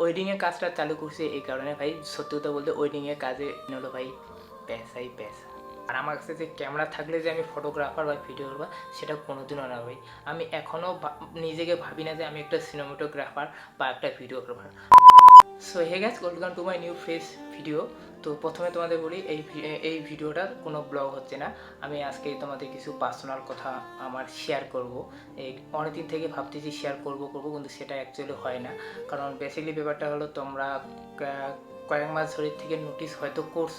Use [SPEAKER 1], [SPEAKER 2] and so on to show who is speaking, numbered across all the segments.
[SPEAKER 1] ওয়েডিংয়ের কাজটা চালু করছে এই কারণে ভাই, সত্যি কথা বলতে ওয়েডিংয়ের কাজে হলো ভাই, পেশাই পেশা। আর আমার কাছে যে ক্যামেরা থাকলে যে আমি ফটোগ্রাফার বা ভিডিওগ্রাফার সেটা কোনোদিনও না ভাই। আমি এখনও নিজেকে ভাবি না যে আমি একটা সিনেমাটোগ্রাফার বা একটা videographer so hey guys welcome to my new fresh video তো প্রথমে তোমাদের বলি, এই এই ভিডিওটা কোনো ব্লগ হচ্ছে না। আমি আজকে তোমাদের কিছু পার্সোনাল কথা আমার শেয়ার করব। এই অনেকদিন থেকে ভাবতেছি শেয়ার করব করব, কিন্তু সেটা অ্যাকচুয়ালি হয় না। কারণ বেসিকলি ব্যাপারটা হলো তোমরা কয়েক মাস ধরে থেকে নোটিস হয়তো করছ।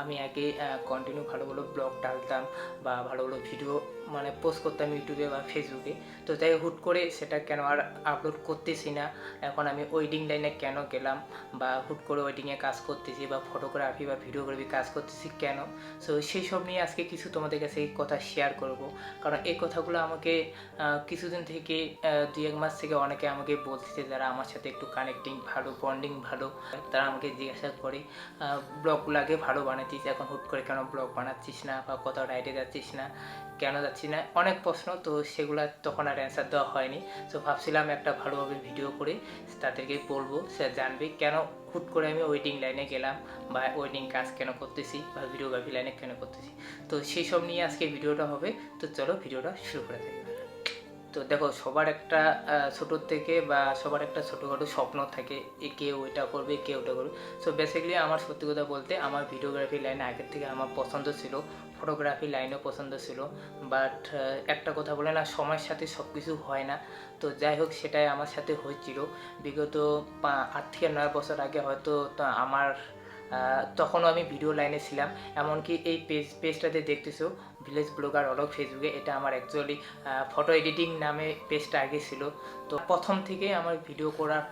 [SPEAKER 1] আমি আগে কন্টিনিউ ভালো ভালো ব্লগ ডালতাম বা ভালো ভালো ভিডিও মানে পোস্ট করতাম ইউটিউবে বা ফেসবুকে তো তাই হুট করে সেটা কেন আর আপলোড করতেছি না। এখন আমি ওয়েডিং লাইনে কেন গেলাম? বা হুট করে ওয়েডিংয়ে কাজ করতেছি বা ফটোগ্রাফি বা ভিডিওগ্রাফি কাজ করতেছি কেন? সো সেই সব নিয়ে আজকে কিছু তোমাদের কাছে কথা শেয়ার করব। কারণ এই কথাগুলো আমাকে কিছুদিন থেকে দুই এক মাস থেকে অনেকে আমাকে বলতেছে, যারা আমার সাথে একটু কানেক্টিং ভালো বন্ডিং ভালো, তারা আমাকে জিজ্ঞাসা করে। ব্লগগুলো আগে ভালো বানাচ্ছিস এখন হুট করে কেন ব্লগ বানাচ্ছিস না বা কোথাও রাইডে যাচ্ছিস না, কেন যাচ্ছি না, অনেক প্রশ্ন, তো সেগুলো তখন আর অ্যান্সার দেওয়া হয়নি। তো ভাবছিলাম একটা ভালোভাবে ভিডিও করে, তাদেরকে বলব, সে জানবে কেন হুট করে আমি ওয়েডিং লাইনে গেলাম বা ওয়েডিং কাজ কেন করতেছি বা ভিডিওগ্রাফি লাইনে কেন করতেছি। তো সেই সব নিয়ে আজকে ভিডিওটা হবে, তো চলো ভিডিওটা শুরু করে দেয় তো দেখো, সবার একটা ছোটোর থেকে বা সবার একটা ছোটোখাটো স্বপ্ন থাকে এ কেউ এটা করবে, কেউ ওটা করবে। সো বেসিক্যালি আমার সত্যি কথা বলতে আমার ভিডিওগ্রাফি লাইন আগের থেকে আমার পছন্দ ছিল ফটোগ্রাফি লাইনও পছন্দ ছিল। বাট একটা কথা বলে না, সময়ের সাথে সব কিছু হয় না। তো যাই হোক, সেটাই আমার সাথে হয়েছিল। বিগত আট থেকে নয় বছর আগে হয়তো আমার তখনও আমি ভিডিও লাইনে ছিলাম। এমনকি এই পেজ পেজটাতে দেখতেছো ভিলেজ ব্লগার অলক ফেসবুকে এটা আমার অ্যাকচুয়ালি ফটো এডিটিং নামে পেজটা আগে ছিল। তো প্রথম থেকে আমার ভিডিও করার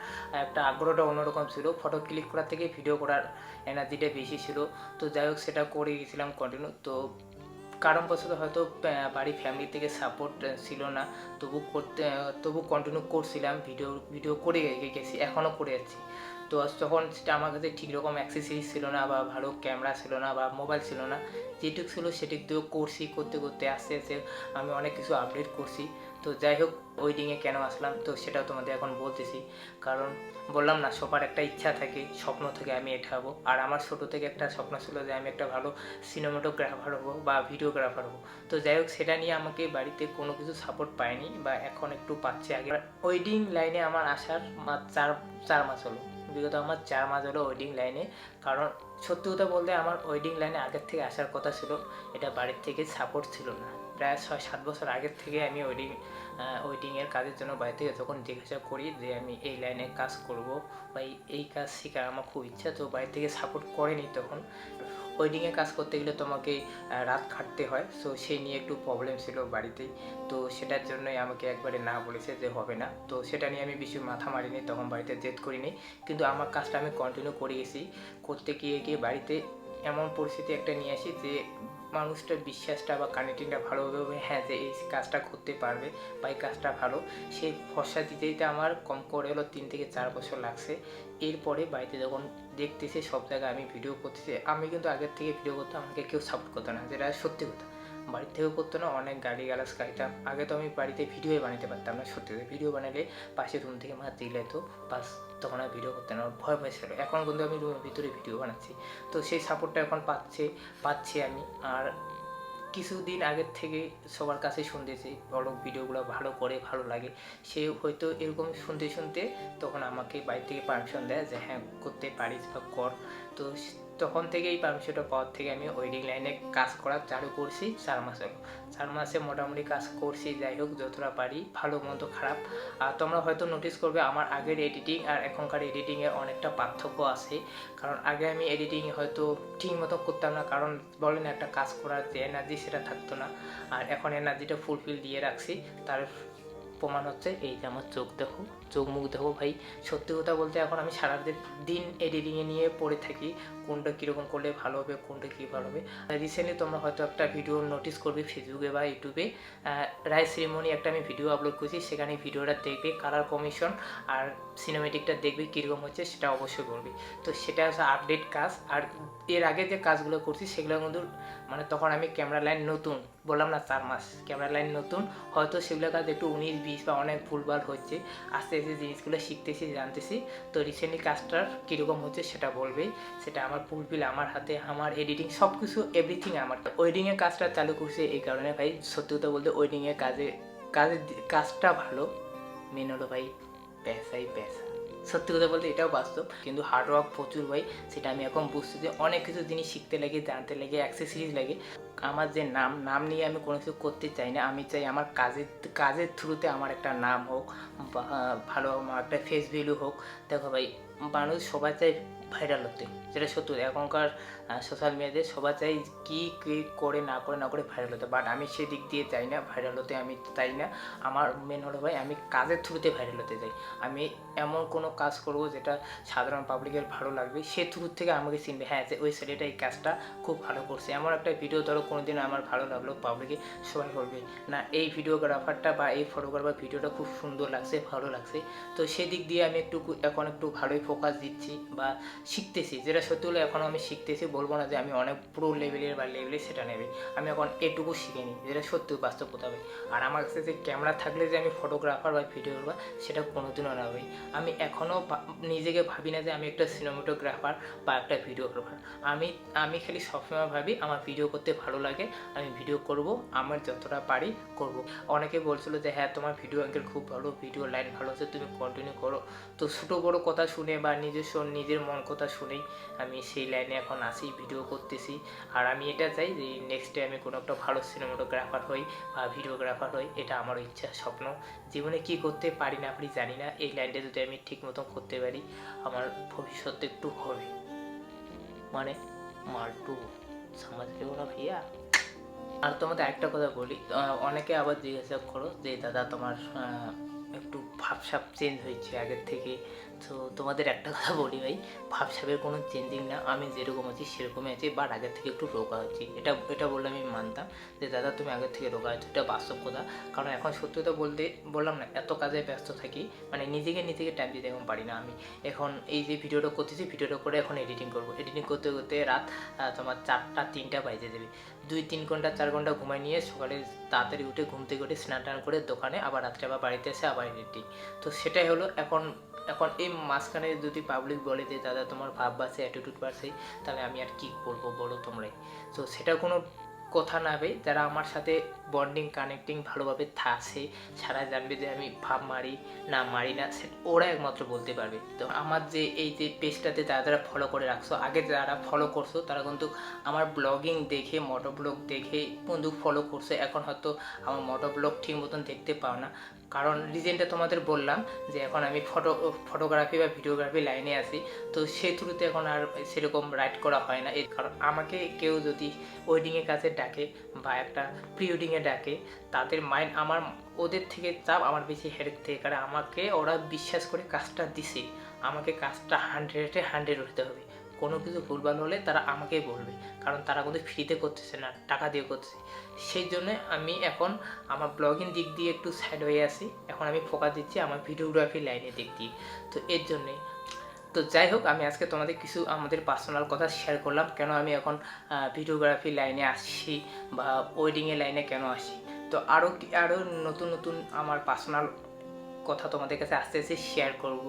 [SPEAKER 1] একটা আগ্রহটা অন্যরকম ছিল। ফটো ক্লিক করার থেকে ভিডিও করার এনার্জিটা বেশি ছিল। তো যাই হোক সেটা করে গেছিলাম কন্টিনিউ তো কারণবশত হয়তো আহ, বাড়ি ফ্যামিলি থেকে সাপোর্ট ছিল না। তবু করতে তবু কন্টিনিউ করছিলাম। ভিডিও ভিডিও করে গেছি এখনও করে যাচ্ছি তো তখন সেটা আমার কাছে ঠিক রকম অ্যাক্সেসরিজ ছিল না বা ভালো ক্যামেরা ছিল না বা মোবাইল ছিল না। যেটুক ছিল সেটুক দিয়েও করছি, করতে করতে আস্তে আস্তে আমি অনেক কিছু আপডেট করছি। তো যাই হোক ওয়েডিংয়ে কেন আসলাম? তো সেটাও তোমাদের এখন বলতেছি। কারণ বললাম না, সবার একটা ইচ্ছা থাকে, স্বপ্ন থেকে আমি এটা হব আর আমার ছোটো থেকে একটা স্বপ্ন ছিল যে আমি একটা ভালো সিনেমাটোগ্রাফার হব বা ভিডিওগ্রাফার হব। তো যাই হোক, সেটা নিয়ে আমাকে বাড়িতে কোনো কিছু সাপোর্ট পায়নি বা এখন একটু পাচ্ছে আগে। ওয়েডিং লাইনে আমার আসার চার চার মাস হলো। বিগত আমার চার মাস হলো ওয়েডিং লাইনে কারণ সত্যি কথা বলতে আমার ওয়েডিং লাইনে আগের থেকে আসার কথা ছিল, এটা বাড়ির থেকে সাপোর্ট ছিল না। প্রায় ছয় সাত বছর আগের থেকে আমি ওয়েডিং ওয়েডিংয়ের কাজের জন্য বাড়ি থেকে যখন জিজ্ঞাসা করি যে আমি এই লাইনে কাজ করব বা এই- এই কাজ শেখার আমার খুব ইচ্ছা, তো বাড়ি থেকে সাপোর্ট করেনি তখন। ওয়েডিংয়ে কাজ করতে গেলে তোমাকে রাত খাটতে হয় সো সেই নিয়ে একটু প্রবলেম ছিল বাড়িতেই তো সেটার জন্যই আমাকে একবারে না বলেছে যে হবে না। তো সেটা নিয়ে আমি বেশি মাথা মারিনি, তখন বাড়িতে জেদ করিনি। কিন্তু আমার কাজটা আমি কন্টিনিউ করে গেছি। করতে গিয়ে গিয়ে বাড়িতে এমন পরিস্থিতি একটা নিয়ে আসি যে মানুষটার বিশ্বাসটা বা কানেক্টিংটা ভালোভাবে হবে, হ্যাঁ যে এই কাজটা করতে পারবে বা এই কাজটা ভালো সেই ভরসা দিতে দিতে আমার কম করে হলো তিন থেকে চার বছর লাগছে। এরপরে বাড়িতে যখন দেখতেছে সব জায়গায় আমি ভিডিও করতেছি আমি কিন্তু আগের থেকে ভিডিও করতাম আমাকে কেউ সাপোর্ট করতো না যেটা সত্যি কথা। বাড়ির থেকেও করতো না অনেক গালি গালাজ খাইতাম আগে তো আমি বাড়িতে ভিডিওই বানাতে পারতাম না সত্যি ভিডিও বানালে পাশে রুম থেকে মা দিলে তো বাস তখন আর ভিডিও করতে না ভয় ভয় ছিল এখন কিন্তু আমি রুমের ভিতরে ভিডিও বানাচ্ছি। তো সেই সাপোর্টটা এখন পাচ্ছে, পাচ্ছি আমি। আর কিছুদিন আগের থেকে সবার কাছে শুনতেছি, বড় ভিডিওগুলো ভালো করে, ভালো লাগে। সে হয়তো এরকম শুনতে শুনতে তখন আমাকে বাড়ি থেকে পারমিশন দেয় যে হ্যাঁ করতে পারিস বা কর। তো তখন থেকেই এই পারমিশনটা পাওয়ার থেকে আমি ওয়েডিং লাইনে কাজ করা চালু করছি চার মাস। চার মাসে মোটামুটি কাজ করছি, যাই হোক, যতটা পারি, ভালো মন্দ খারাপ। আর তোমরা হয়তো নোটিস করবে, আমার আগের এডিটিং আর এখনকার এডিটিংয়ের অনেকটা পার্থক্য আছে। কারণ আগে আমি এডিটিং হয়তো ঠিক মতো করতাম না, কারণ বলেন একটা কাজ করার যে এনার্জি সেটা থাকতো না। আর এখন এনার্জিটা ফুলফিল দিয়ে রাখছি, তার প্রমাণ হচ্ছে, এই যে আমার চোখ দেখো। চোখ মুখ দেখো ভাই। সত্যি কথা বলতে এখন আমি সারা দিন এডিটিংয়ে নিয়ে পড়ে থাকি, কোনটা কীরকম করলে ভালো হবে, কোনটা কী ভালো হবে। রিসেন্টলি তোমরা হয়তো একটা ভিডিও নোটিস করবে ফেসবুকে বা ইউটিউবে রায় সেরিমনি একটা আমি ভিডিও আপলোড করছি, সেখানে ভিডিওটা দেখবে কালার কমিশন আর সিনেমেটিকটা দেখবে, কীরকম হচ্ছে সেটা অবশ্যই করবে তো সেটা হচ্ছে আপডেট কাজ, আর এর আগে যে কাজগুলো করছি, সেগুলো কিন্তু মানে তখন আমি ক্যামেরা লাইন নতুন, বললাম না চার মাস ক্যামেরা লাইন নতুন, হয়তো সেগুলো কাজ একটু উনিশ, বিশ বা অনেক ভুলভাল হচ্ছে। আস্তে আস্তে জিনিসগুলো শিখতেছি, জানতেছি। তো রিসেন্টলি কাজটার কীরকম হচ্ছে সেটা বলবে সেটা আমার ফুলফিল আমার হাতে, আমার এডিটিং সব কিছু এভরিথিং আমার। ওয়েডিংয়ের কাজটা চালু করছে এই কারণে ভাই, সত্যি কথা বলতে ওয়েডিংয়ের কাজে কাজের কাজটা ভালো। মেন হলো ভাই পেশাই পেশা সত্যি কথা বলতে এটাও বাস্তব। কিন্তু হার্ডওয়ার্ক প্রচুর হয় সেটা আমি এখন বুঝতে যে অনেক কিছু জিনিস শিখতে লাগে, জানতে লাগে অ্যাক্সেসরিজ লাগে। আমার যে নাম নাম নিয়ে আমি কোনো কিছু করতে চাই না, আমি চাই আমার কাজের কাজের থ্রুতে আমার একটা নাম হোক ভালো আমার একটা ফেস ভ্যালু হোক। দেখো ভাই, মানুষ সবাই চাই ভাইরাল হতে। যেটা সত্যি, এখনকার সোশ্যাল মিডিয়াতে সবাই চাই কী কী করে, না করে না করে ভাইরাল হতে। বাট আমি সেদিক দিয়ে চাই না ভাইরাল হতে আমি চাই না। আমার মেন হলো ভাই, আমি কাজের থ্রুতে ভাইরাল হতে চাই। আমি এমন কোনো কাজ করব যেটা সাধারণ পাবলিকের ভালো লাগবে। সে থ্রু থেকে আমাকে চিনবে হ্যাঁ যে ওই ছেলেটা এই কাজটা খুব ভালো করছে। এমন একটা ভিডিও ধরো কোনো দিন আমার ভালো লাগল পাবলিকে সবাই বলবে, না, এই ভিডিওগ্রাফারটা বা এই ফটোগ্রাফার ভিডিওটা খুব সুন্দর লাগছে, ভালো লাগছে। তো সেদিক দিয়ে আমি একটু এখন একটু ভালোই ফোকাস দিচ্ছি বা শিখতেছি, যেটা সত্যি হলো এখন আমি শিখতেছি, বলব না যে আমি অনেক পুরো লেভেলের বা লেভেলে সেটা নেবে। আমি এখন এটুকু শিখে নিই যেটা সত্যি বাস্তব হবে। আর আমার কাছে যে ক্যামেরা থাকলে যে আমি ফটোগ্রাফার বা ভিডিওগ্রাফার সেটা কোনোদিনও না ভাই আমি এখনও নিজেকে ভাবি না যে আমি একটা সিনেমাটোগ্রাফার বা একটা ভিডিওগ্রাফার আমি আমি খালি সবসময় ভাবি আমার ভিডিও করতে ভালো লাগে, আমি ভিডিও করব, আমার যতটা পারি করব। অনেকে বলছিল যে হ্যাঁ তোমার ভিডিও অ্যাঙ্গেল খুব ভালো ভিডিও লাইন ভালো আছে, তুমি কন্টিনিউ করো। তো ছোটো বড়ো কথা শুনে বা নিজস্ব নিজের মন কথা শুনেই আমি সেই লাইনে এখন আসি ভিডিও করতেছি। আর আমি এটা চাই যে নেক্সট আমি কোনো একটা ভালো সিনেমাটোগ্রাফার হই বা ভিডিওগ্রাফার হই, এটা আমার ইচ্ছা, স্বপ্ন। জীবনে কি করতে পারি না পারি জানি না, এই লাইনটা যদি আমি ঠিক মতন করতে পারি, আমার ভবিষ্যতে একটু হবে। মানে মাল্টু সমাজ না ভাইয়া। আর তোমাদের একটা কথা বলি অনেকে আবার জিজ্ঞাসা করো যে, দাদা, তোমার একটু ভাবসাব চেঞ্জ হয়েছে আগের থেকে? তো তোমাদের একটা কথা বলি ভাই, ভাবসাবের কোনো চেঞ্জিং না, আমি যেরকম আছি সেরকমই আছি বাট আগের থেকে একটু রোগা হচ্ছি এটা এটা বললে আমি মানতাম যে, দাদা, তুমি আগের থেকে রোগা হচ্ছ এটা বাস্তব কথা। কারণ এখন সত্যি কথা বলতে, বললাম না, এত কাজে ব্যস্ত থাকি মানে নিজেকে নিজেকে টাইম দিতে এখন পারি না আমি। এখন এই যে ভিডিওটা করতেছি, ভিডিওটা করে এখন এডিটিং করব। এডিটিং করতে করতে রাত তোমার চারটা, তিনটা বাজে দেবে দুই, তিন ঘণ্টা, চার ঘণ্টা ঘুমাই নিয়ে সকালে তাড়াতাড়ি উঠে ঘুম থেকে উঠে স্নান টান করে দোকানে, আবার রাত্রে আবার বাড়িতে এসে আবার এডিটিং তো সেটাই হলো, এখন এখন এই মাঝখানে যদি পাবলিক বলে যে দাদা তোমার ভাব বাড়ছে অ্যাটিটিউড বাড়ছে, তাহলে আমি আর কী করব বলো তোমরাই? তো সেটা কোনো কথা না হবে যারা আমার সাথে বন্ডিং কানেক্টিং ভালোভাবে থাকছে সারা জানবে যে আমি ভাব মারি, না মারি না ওরা একমাত্র বলতে পারবে। তো আমার যে এই যে পেজটাতে যারা যারা ফলো করে রাখছো, আগে যারা ফলো করছ, তারা কিন্তু আমার ব্লগিং দেখে মোটো ব্লগ দেখে বন্ধু ফলো করছে, এখন হয়তো আমার মোটো ব্লগ ঠিক মতন দেখতে পাও না। কারণ রিজেন্টটা তোমাদের বললাম যে এখন আমি ফটো ফটোগ্রাফি বা ভিডিওগ্রাফি লাইনে আছি, তো সেই থ্রুতে এখন আর সেরকম রাইট করা হয় না। এর কারণ আমাকে কেউ যদি ওয়েডিংয়ের কাছে ডাকে বা একটা প্রি ওয়েডিংয়ে ডাকে, তাদের মাইন্ড আমার, ওদের থেকে চাপ আমার বেশি হেডেক থেকে, কারণ আমাকে ওরা বিশ্বাস করে কাজটা দিছে। আমাকে কাজটা হান্ড্রেডে হান্ড্রেড উঠতে হবে। কোনো কিছু ভুলভাল হলে তারা আমাকেই বলবে। কারণ তারা কিন্তু ফ্রিতে করতেছে না, টাকা দিয়ে করতেছে। সেই জন্য আমি এখন আমার ব্লগিং দিক দিয়ে একটু সাইড হয়ে আসি এখন আমি ফোকাস দিচ্ছি আমার ভিডিওগ্রাফি লাইনের দিক দিয়ে। তো এর জন্যে, তো যাই হোক, আমি আজকে তোমাদের কিছু আমাদের পার্সোনাল কথা শেয়ার করলাম। কেন আমি এখন ভিডিওগ্রাফি লাইনে আসছি বা ওয়েডিংয়ের লাইনে কেন আসি তো আরও আরও নতুন নতুন আমার পার্সোনাল কথা তোমাদের কাছে আস্তে আস্তে শেয়ার করব।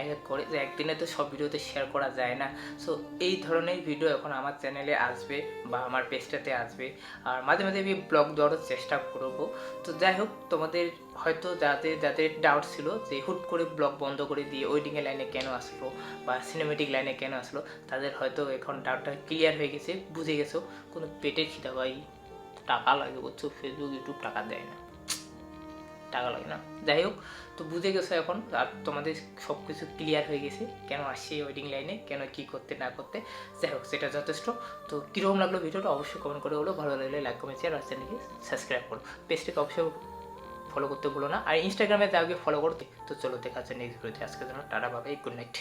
[SPEAKER 1] এক এক করে একদিনে তো সব ভিডিওতে শেয়ার করা যায় না। সো এই ধরনের ভিডিও এখন আমার চ্যানেলে আসবে বা আমার পেজটাতে আসবে। আর মাঝে মাঝে আমি ব্লগ দেওয়ারও চেষ্টা করব। তো যাই হোক, তোমাদের হয়তো যাদের যাদের ডাউট ছিল যে হুট করে ব্লগ বন্ধ করে দিয়ে ওয়েডিংয়ের লাইনে কেন আসলো বা সিনেমেটিক লাইনে কেন আসলো, তাদের হয়তো এখন ডাউটটা ক্লিয়ার হয়ে গেছে, বুঝে গেছো। কোনো পেটের খিদা ভাই, টাকা লাগে বুঝছ ফেসবুক ইউটিউব টাকা দেয় না। টাকা লাগে না। যাই হোক তো বুঝে গেছো এখন, আর তোমাদের সব কিছু ক্লিয়ার হয়ে গেছে, কেন আসছে ওয়েডিং লাইনে কেন কি করতে, না করতে, যাই হোক, সেটা যথেষ্ট। তো কীরকম লাগল ভিডিওটা অবশ্যই কমেন্ট করে বলো, ভালো লাগলে লাইক কমেন্ট শেয়ার আর চ্যানেলকে সাবস্ক্রাইব করো। পেজটাকে অবশ্যই ফলো করতে ভুলো না, আর ইনস্টাগ্রামে তাকে ফলো করতে তো চলো, দেখা যাচ্ছে নেক্সট ভিডিওতে আজকে জন্য টাটা বাবাই গুড নাইট